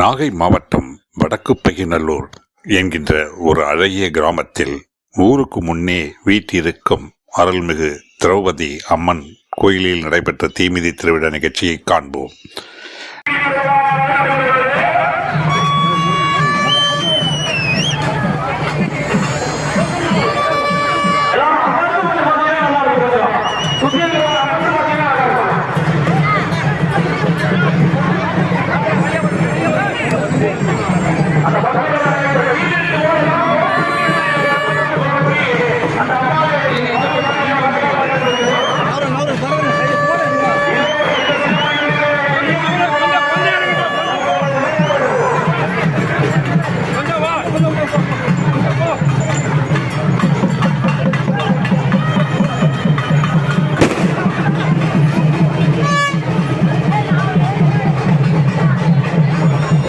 நாகை மாவட்டம் வடக்கு பையநல்லூர் என்கின்ற ஒரு அழகிய கிராமத்தில் ஊருக்கு முன்னே வீட்டிருக்கும் அருள்மிகு திரௌபதி அம்மன் கோயிலில் நடைபெற்ற தீமிதி திருவிழா நிகழ்ச்சியை காண்போம்.